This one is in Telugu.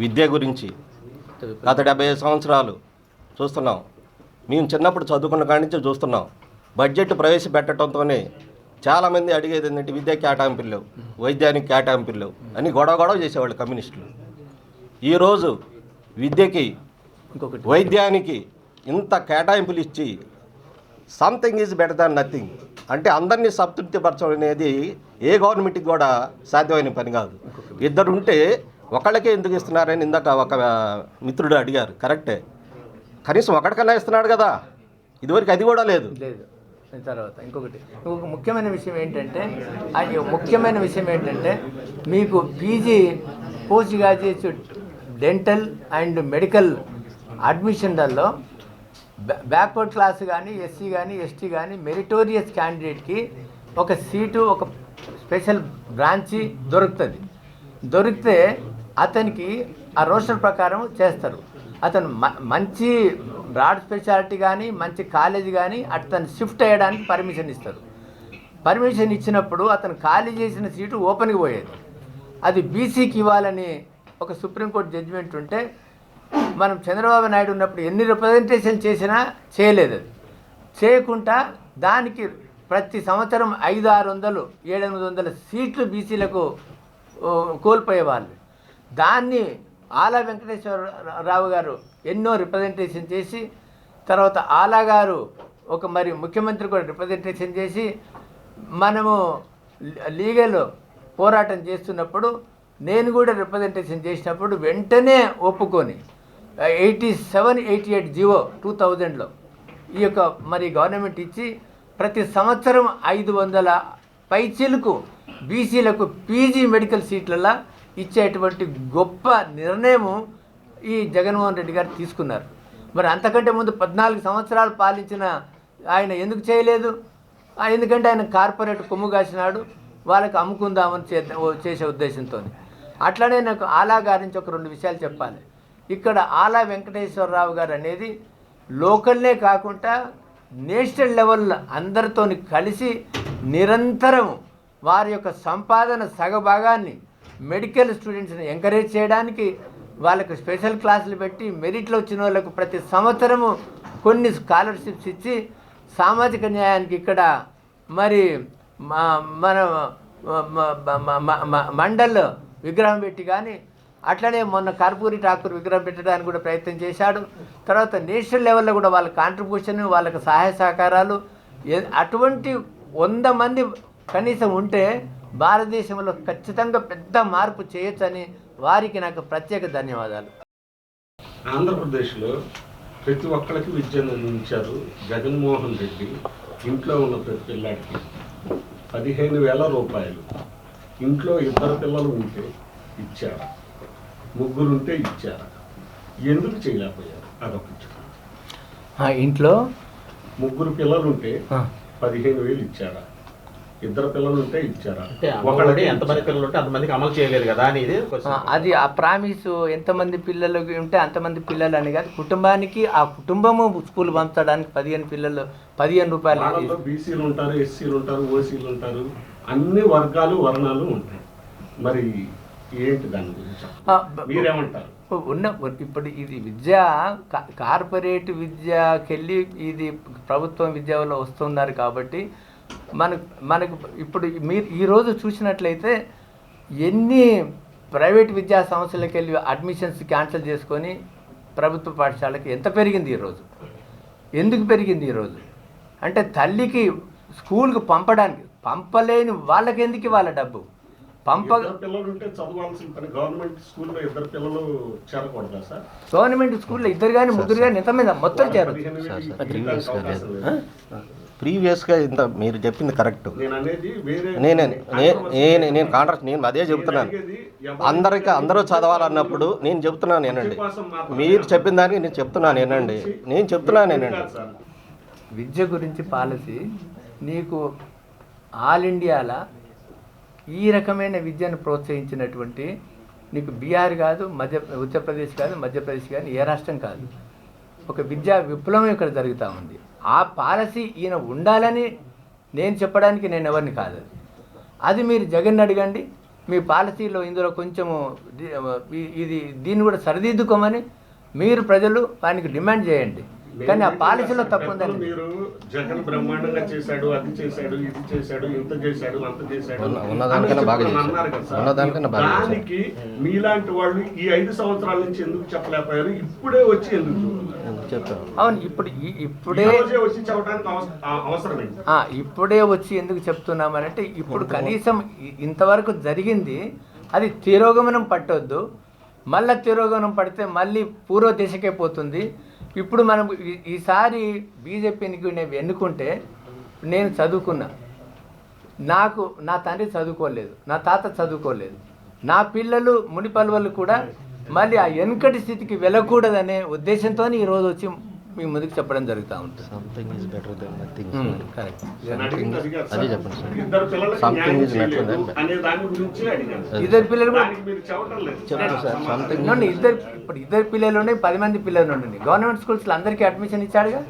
విద్య గురించి గత డెబ్బై ఐదు సంవత్సరాలు చూస్తున్నాం. మేము చిన్నప్పుడు చదువుకున్న కాడి నుంచి చూస్తున్నాం. బడ్జెట్ ప్రవేశపెట్టడంతోనే చాలామంది అడిగేది ఏంటంటే విద్యా కేటాయింపులు లేవు వైద్యానికి కేటాయింపులు లేవు అని గొడవ గొడవ చేసేవాళ్ళు కమ్యూనిస్టులు. ఈరోజు విద్యకి ఇంకొకటి. వైద్యానికి ఇంత కేటాయింపులు ఇచ్చి something is better than nothing అంటే అందరినీ సంతృప్తిపరచడం అనేది ఏ గవర్నమెంట్కి కూడా సాధ్యమైన పని కాదు. ఇద్దరు ఉంటే ఒకళ్ళకే ఎందుకు ఇస్తున్నారని ఇందాక ఒక మిత్రుడు అడిగారు. కరెక్టే. కనీసం ఒకటికన్నా ఇస్తున్నాడు కదా. ఇదివరకు అది కూడా లేదు. లేదు. తర్వాత ఇంకొకటి. ఇంకొక ముఖ్యమైన విషయం ఏంటంటే అది ముఖ్యమైన విషయం ఏంటంటే మీకు PG post graduate dental and medical అడ్మిషన్లలో backward class కానీ ఎస్సీ కానీ ఎస్టీ కానీ మెరిటోరియస్ క్యాండిడేట్కి ఒక సీటు ఒక స్పెషల్ బ్రాంచి దొరుకుతుంది. దొరికితే అతనికి ఆ రోస్టర్ ప్రకారం చేస్తారు. అతను మ- మంచి బ్రాడ్ స్పెషాలిటీ కానీ మంచి కాలేజీ కానీ అతను షిఫ్ట్ అయ్యడానికి పర్మిషన్ ఇస్తారు. పర్మిషన్ ఇచ్చినప్పుడు అతను ఖాళీ చేసిన సీటు ఓపెన్కి పోయేది. అది బీసీకి ఇవ్వాలని ఒక సుప్రీంకోర్టు జడ్జిమెంట్ ఉంటే మనం చంద్రబాబు నాయుడు ఉన్నప్పుడు ఎన్ని రిప్రజెంటేషన్ చేసినా చేయలేదు అది. చేయకుండా దానికి ప్రతి సంవత్సరం ఐదు ఆరు వందలు ఏడెనిమిది వందల సీట్లు బీసీలకు కోల్పోయేవాళ్ళు. దాన్ని ఆలా వెంకటేశ్వరరావు గారు ఎన్నో రిప్రజెంటేషన్ చేసి తర్వాత ఆలా గారు ఒక మరి ముఖ్యమంత్రి కూడా రిప్రజెంటేషన్ చేసి మనము లీగల్ పోరాటం చేస్తున్నప్పుడు నేను కూడా రిప్రజెంటేషన్ చేసినప్పుడు వెంటనే ఒప్పుకొని eighty seven eighty eight GO two థౌజండ్లో ఈ యొక్క మరి గవర్నమెంట్ ఇచ్చి ప్రతి సంవత్సరం ఐదు వందల పైచీలకు బీసీలకు పీజీ మెడికల్ సీట్లలో ఇచ్చేటువంటి గొప్ప నిర్ణయం ఈ జగన్మోహన్ రెడ్డి గారు తీసుకున్నారు. మరి అంతకంటే ముందు పద్నాలుగు సంవత్సరాలు పాలించిన ఆయన ఎందుకు చేయలేదు? ఎందుకంటే ఆయన కార్పొరేట్ కొమ్ము కాసినాడు. వాళ్ళకి అమ్ముకుందామని చే చేసే ఉద్దేశంతో అట్లనే నాకు ఆలా గారి నుంచి ఒక రెండు విషయాలు చెప్పాలి. ఇక్కడ ఆలా వెంకటేశ్వరరావు గారు అనేది లోకల్నే కాకుండా నేషనల్ లెవెల్ అందరితో కలిసి నిరంతరం వారి యొక్క సంపాదన సగభాగాన్ని మెడికల్ స్టూడెంట్స్ని ఎంకరేజ్ చేయడానికి వాళ్ళకు స్పెషల్ క్లాసులు పెట్టి మెరిట్లో వచ్చిన వాళ్ళకు ప్రతి సంవత్సరము కొన్ని స్కాలర్షిప్స్ ఇచ్చి సామాజిక న్యాయానికి ఇక్కడ మరి మా- మన మండల్ విగ్రహం పెట్టి కానీ అట్లనే మొన్న కర్పూరి ఠాకూర్ విగ్రహం పెట్టడానికి కూడా ప్రయత్నం చేశాడు. తర్వాత నేషనల్ లెవెల్లో కూడా వాళ్ళ కాంట్రిబ్యూషన్ వాళ్ళకి సహాయ సహకారాలు ఏ- అటువంటి వంద మంది కనీసం ఉంటే భారతదేశంలో ఖచ్చితంగా పెద్ద మార్పు చేయొచ్చని వారికి నాకు ప్రత్యేక ధన్యవాదాలు. ఆంధ్రప్రదేశ్లో ప్రతి ఒక్కరికి విద్యను అందించారు జగన్మోహన్ రెడ్డి. ఇంట్లో ఉన్న ప్రతి పిల్లాడికి పదిహేను వేల రూపాయలు. ఇంట్లో ఇద్దరు పిల్లలు ఉంటే ఇచ్చారు. ముగ్గురు ఉంటే ఇచ్చారు. ఎందుకు చేయలేకపోయారు? అదొకటి ఆ, ఇంట్లో ముగ్గురు పిల్లలు ఉంటే పదిహేను వేలు ఇచ్చారా? ఇద్దరు పిల్లలు ఉంటే ఇచ్చారా? ఎంతమంది పిల్లలు ఉంటే అంతమందికి అమలు చేయలేదు కదా అనేది. అది ఆ ప్రామిస్ ఎంతమంది పిల్లలు ఉంటే అంతమంది పిల్లలు అని కాదు. కుటుంబానికి ఆ కుటుంబము స్కూల్ పంపడానికి పదిహేను పిల్లలు పదిహేను రూపాయలు బీసీలు ఉంటారు ఎస్సీలు ఉంటారు ఓసీలు ఉంటారు. అన్ని వర్గాలు వర్ణాలు ఉంటాయి. మరి ఏంటి దాని గురించి మీరేమంటారు? ఉన్న ఇప్పుడు ఇది విద్య కార్పొరేట్ విద్యకెళ్ళి ఇది ప్రభుత్వం విద్యలో వస్తున్నారు కాబట్టి మనకు మనకు ఇప్పుడు మీరు ఈరోజు చూసినట్లయితే ఎన్ని ప్రైవేట్ విద్యా సంస్థలకు వెళ్ళి అడ్మిషన్స్ క్యాన్సిల్ చేసుకొని ప్రభుత్వ పాఠశాలకి ఎంత పెరిగింది ఈరోజు ఎందుకు పెరిగింది ఈరోజు అంటే తల్లికి స్కూల్కి పంపడానికి పంపలేని వాళ్ళకి ఎందుకు ఇవ్వాలి డబ్బు? పంప గవర్నమెంట్ స్కూల్లో ఇద్దరు పిల్లలు చేరకూడదా సార్? గవర్నమెంట్ స్కూల్లో ఇద్దరు కానీ ముగ్గురు కానీ ఎంతమంది మొత్తం చేరు ప్రీవియస్గా ఇంత మీరు చెప్పింది కరెక్ట్. నేను అనేది వేరే నేనే నేను నేను కాంట్రాక్ట్ నేను అదే చెప్తున్నాను. అందరికి అందరూ చదవాలన్నప్పుడు నేను చెప్తున్నాను నేనండి మీరు చెప్పిన దానికి నేను చెప్తున్నాను నేనండి నేను చెప్తున్నాను నేనండి సార్. విద్య గురించి పాలసీ నీకు ఆల్ ఇండియాలో ఈ రకమైన విద్యను ప్రోత్సహించినటువంటి నీకు బీహార్ కాదు మధ్య ఉత్తరప్రదేశ్ కాదు మధ్యప్రదేశ్ కానీ ఏ రాష్ట్రం కాదు. ఒక విద్యా విప్లవం ఇక్కడ జరుగుతూ ఉంది. ఆ పాలసీ ఈయన ఉండాలని నేను చెప్పడానికి నేను ఎవరిని కాదు. అది మీరు జగన్ అడగండి. మీ పాలసీలో ఇందులో కొంచెము ఇది దీన్ని కూడా సరిదిద్దుకోమని మీరు ప్రజలు వానికి డిమాండ్ చేయండి. కానీ ఆ పాలసీలో తప్పు మీరు జగన్ బ్రహ్మాండంగా చేశాడు అది చేశాడు ఇది చేశాడు ఇంత చేశాడు అంత చేశాడు. ఉన్న- ఉన్నదానికన్నా బాగా. దానికి మీలాంటి వాళ్ళు ఈ ఐదు సంవత్సరాల నుంచి ఎందుకు చెప్పలేకపోయారు? ఇప్పుడే వచ్చి ఎందుకు? చెప్తాను అవును ఇప్పుడు ఈ- ఇప్పుడే ఇప్పుడే వచ్చి ఎందుకు చెప్తున్నామనంటే ఇప్పుడు కనీసం ఇంతవరకు జరిగింది అది తిరోగమనం పట్టొద్దు మళ్ళా తిరోగమనం పడితే మళ్ళీ పూర్వ దిశకే పోతుంది. ఇప్పుడు మనం ఈసారి బీజేపీని నేను ఎన్నుకుంటే నేను చదువుకున్నా. నాకు నా తండ్రి చదువుకోలేదు నా తాత చదువుకోలేదు. నా పిల్లలు మునిపల్వలు కూడా మళ్ళీ ఆ వెనుకటి స్థితికి వెళ్ళకూడదనే ఉద్దేశంతో ఈరోజు వచ్చి మీ ముందుకు చెప్పడం జరుగుతూ ఉంటుంది. Something is better than nothing correct నేను అడిగింది అది కాదు అదే సార్. చెప్పండి సార్. ఇద్దరు దాని పిల్లలు చెప్పడం సార్ సంథింగ్ ఇద్దరు ఇప్పుడు ఇద్దరు పిల్లలు ఉన్నాయి పది మంది పిల్లలు ఉండండి. గవర్నమెంట్ స్కూల్స్లో అందరికీ అడ్మిషన్ ఇచ్చాడుగా?